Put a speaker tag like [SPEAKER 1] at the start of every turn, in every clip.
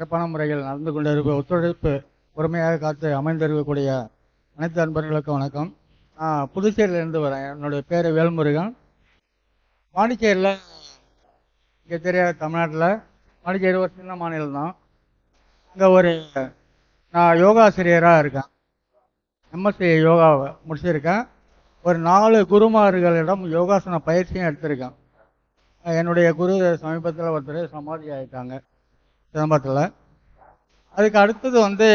[SPEAKER 1] சிறப்பான முறையில் நடந்து கொண்டிருக்க ஒத்துழைப்பு பொறுமையாக காத்து அமைந்திருக்கக்கூடிய அனைத்து அன்பர்களுக்கும் வணக்கம். நான் புதுச்சேரியிலேருந்து வரேன். என்னுடைய பேர் வேல்முருகன். பாண்டிச்சேரியில் இங்கே தெரியாத தமிழ்நாட்டில் பாண்டிச்சேரி ஒரு சின்ன மாநிலம் தான். இங்கே ஒரு நான் யோகாசிரியராக இருக்கேன். எம்எஸ்சி யோகா முடிச்சிருக்கேன். ஒரு நாலு குருமார்களிடம் யோகாசன பயிற்சியும் எடுத்திருக்கேன். என்னுடைய குரு சமீபத்தில் ஒருத்தர் சமாதி ஆகிட்டாங்க சிதம்பரத்தில். அதுக்கு அடுத்தது வந்து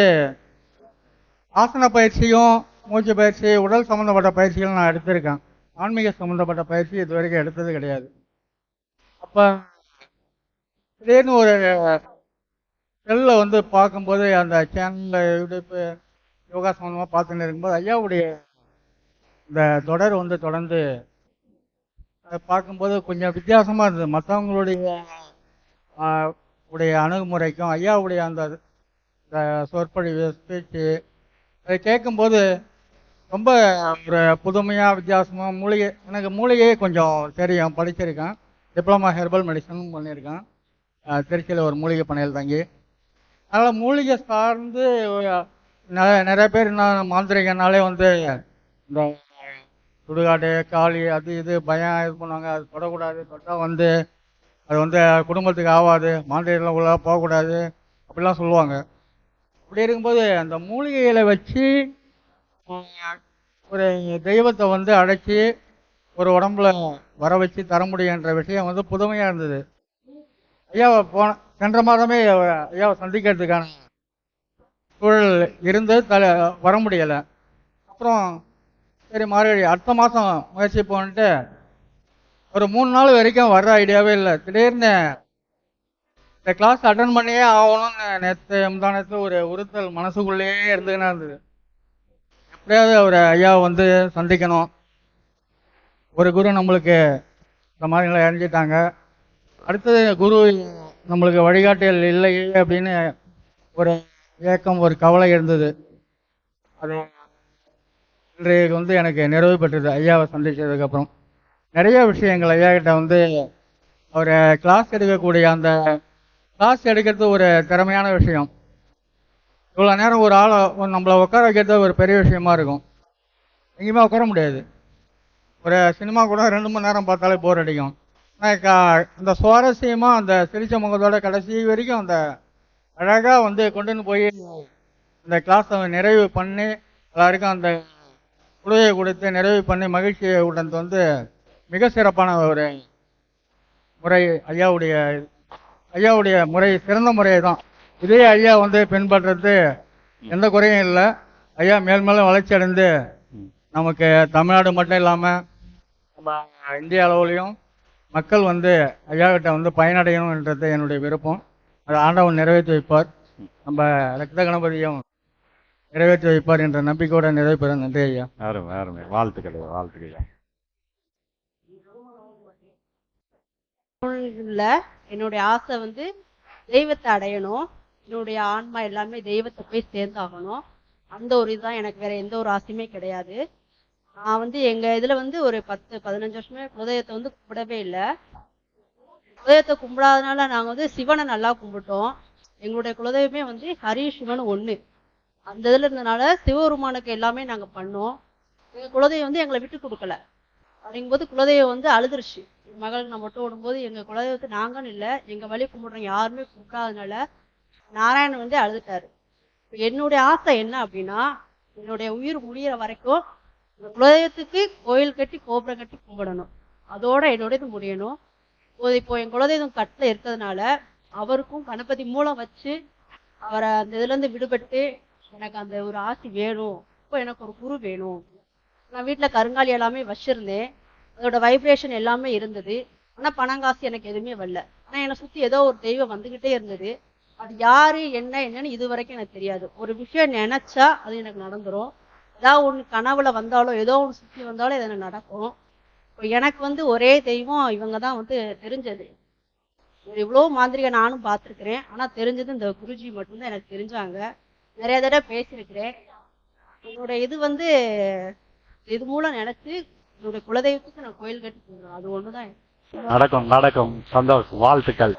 [SPEAKER 1] ஆசன பயிற்சியும் மூச்சு பயிற்சி உடல் சம்மந்தப்பட்ட பயிற்சிகள் நான் எடுத்திருக்கேன். ஆன்மீக சம்மந்தப்பட்ட பயிற்சி இது வரைக்கும் எடுத்தது கிடையாது. அப்போ திடீர்னு ஒரு செல்லில் வந்து பார்க்கும்போது அந்த சேனலில் யூடியூப்பு யோகா சம்மந்தமாக பார்த்துட்டு இருக்கும்போது ஐயாவுடைய இந்த தொடர் வந்து தொடர்ந்து அதை பார்க்கும்போது கொஞ்சம் வித்தியாசமாக இருந்தது. மற்றவங்களுடைய உடைய அணுகுமுறைக்கும் ஐயாவுடைய அந்த சொற்பொழிவு ஸ்பீச்சு அதை கேட்கும்போது ரொம்ப ஒரு புதுமையாக வித்தியாசமாக மூலிகை எனக்கு மூலிகையே கொஞ்சம் தெரியும் படிச்சிருக்கேன். டிப்ளமா ஹெர்பல் மெடிசனும் பண்ணியிருக்கேன். திருச்சியில் ஒரு மூலிகை பண்ணையில் தங்கி. அதனால் மூலிகை சார்ந்து நிறைய நிறைய பேர் என்ன மாந்திரிகனாலே வந்து இந்த சுடுகாடு காளி அது இது பயம் இது பண்ணுவாங்க. அது தொடக்கூடாது தொட்டால் வந்து அது வந்து குடும்பத்துக்கு ஆகாது மாந்திரிகெல்லாம் உள்ள போகக்கூடாது அப்படிலாம் சொல்லுவாங்க. அப்படி இருக்கும்போது அந்த மூலிகைகளை வச்சு ஒரு தெய்வத்தை வந்து அடைச்சி ஒரு உடம்புல வர வச்சு தர முடியுன்ற விஷயம் வந்து புதுமையாக இருந்தது. ஐயாவை போன சென்ற மாதமே ஐயாவை சந்திக்கிறதுக்கான சூழல் இருந்து தலை வர முடியலை. அப்புறம் சரி மார்கழி அடுத்த மாதம் முயற்சி போன்ட்டு ஒரு மூணு நாள் வரைக்கும் வர்ற ஐடியாவே இல்லை. திடீர்னு இந்த கிளாஸ் அட்டன் பண்ணியே ஆகணும்னு நேற்று முந்தானத்து ஒரு உறுத்தல் மனசுக்குள்ளேயே இருந்துக்கினா இருந்தது. எப்படியாவது ஒரு ஐயாவை வந்து சந்திக்கணும். ஒரு குரு நம்மளுக்கு இந்த மாதிரிங்களை இறஞ்சிட்டாங்க அடுத்தது குரு நம்மளுக்கு வழிகாட்டியல் இல்லையே அப்படின்னு ஒரு ஏக்கம் ஒரு கவலை இருந்தது. அது இன்றைக்கு வந்து எனக்கு நிறைவு பெற்றது. ஐயாவை சந்திச்சதுக்கப்புறம் நிறைய விஷயங்கள் ஐயா கிட்ட வந்து அவர் கிளாஸ் எடுக்கக்கூடிய அந்த கிளாஸ் எடுக்கிறது ஒரு திறமையான விஷயம். இவ்வளோ நேரம் ஒரு ஆளை நம்மளை உட்கார வைக்கிறது ஒரு பெரிய விஷயமா இருக்கும். எங்கேயுமே உட்கார முடியாது. ஒரு சினிமா கூட ரெண்டு மணி நேரம் பார்த்தாலே போர் அடிக்கும். ஆனால் அந்த சுவாரஸ்யமாக அந்த சிரிச்ச முகத்தோட கடைசி வரைக்கும் அந்த அழகாக வந்து கொண்டுன்னு போய் இந்த கிளாஸை நிறைவு பண்ணி எல்லாருக்கும் அந்த குழுவையை கொடுத்து நிறைவு பண்ணி மகிழ்ச்சியை உடன் வந்து மிக சிறப்பான ஒரு முறை ஐயாவுடைய ஐயாவுடைய முறை சிறந்த முறை தான் இதே ஐயா வந்து பின்பற்றுறது எந்த குறையும் இல்லை. ஐயா மேல் மேலும் வளர்ச்சி அடைந்து நமக்கு தமிழ்நாடு மட்டும் இல்லாமல் நம்ம இந்திய அளவுலையும் மக்கள் வந்து ஐயா கிட்ட வந்து பயனடையணுன்றது என்னுடைய விருப்பம். அது ஆண்டவன் நிறைவேற்றி வைப்பார். நம்ம ரத்த கணபதியும் நிறைவேற்றி வைப்பார் என்ற நம்பிக்கையோட நிறைவு பெற நன்றி ஐயா.
[SPEAKER 2] வாழ்த்துக்கள் வாழ்த்துக்கள் ஐயா.
[SPEAKER 3] இல்ல என்னுடைய ஆசை வந்து தெய்வத்தை அடையணும். என்னுடைய ஆன்மா எல்லாமே தெய்வத்தை போய் சேர்ந்தாகணும். அந்த ஒரு இதுதான் எனக்கு வேற எந்த ஒரு ஆசையுமே கிடையாது. நான் வந்து எங்க இதுல வந்து ஒரு பத்து பதினஞ்சு வருஷமே குலதெய்வத்தை வந்து கும்பிடவே இல்லை. குலதெய்வத்தை கும்பிடாதனால நாங்க வந்து சிவனை நல்லா கும்பிட்டோம். எங்களுடைய குலதெய்வமே வந்து ஹரி சிவன் ஒண்ணு. அந்த இதுல இருந்தனால சிவபெருமானுக்கு எல்லாமே நாங்க பண்ணோம். எங்க குலதெய்வம் வந்து எங்களை விட்டு கொடுக்கல. அப்படிங்கும்போது குலதெய்வம் வந்து அழுதுருச்சு. மகளுக்கு நான் மட்டும் விடும்போது எங்க குலதெய்வத்தை நாங்கன்னு இல்லை எங்க வழி கும்பிடுறோம் யாருமே கும்பிடாதனால நாராயணன் வந்து அழுதுட்டாரு. என்னுடைய ஆசை என்ன அப்படின்னா என்னுடைய உயிர் முடியிற வரைக்கும் இந்த குலதெய்வத்துக்கு கோயில் கட்டி கோபுரம் கட்டி கும்பிடணும். அதோட என்னோட இது முடியணும். இப்போ இப்போ என் குலதெய்வம் கட்டில் இருக்கிறதுனால அவருக்கும் கணபதி மூலம் வச்சு அவரை அந்த இதுலேருந்து விடுபட்டு எனக்கு அந்த ஒரு ஆசி வேணும். இப்போ எனக்கு ஒரு குரு வேணும். நான் வீட்டில் கருங்காலி எல்லாமே வச்சிருந்தேன். அதோட வைப்ரேஷன் எல்லாமே இருந்தது. ஆனால் பணங்காசு எனக்கு எதுவுமே வரல. ஆனால் என்னை சுற்றி ஏதோ ஒரு தெய்வம் வந்துக்கிட்டே இருந்தது. அது யார் என்ன என்னன்னு இது வரைக்கும் எனக்கு தெரியாது. ஒரு விஷயம் நினச்சா அது எனக்கு நடந்துடும் ஏதாவது ஒன்று கனவுல வந்தாலும் ஏதோ ஒன்று சுற்றி வந்தாலும் இது எனக்கு நடக்கும். இப்போ எனக்கு வந்து ஒரே தெய்வம் இவங்க தான் வந்து தெரிஞ்சது. இவ்வளோ மாந்திரிகை நானும் பார்த்துருக்குறேன். ஆனால் தெரிஞ்சது இந்த குருஜி மட்டும்தான் எனக்கு தெரிஞ்சாங்க. நிறைய தடவை பேசியிருக்கிறேன். என்னோட இது வந்து இது மூலம் நினைச்சு என்னோட குலதெய்வத்துக்கு நான் கோயில் கட்டி கொடுக்குறேன். அது ஒண்ணுதான்.
[SPEAKER 2] நடக்கும் நடக்கும். சந்தோஷம். வாழ்த்துக்கள்.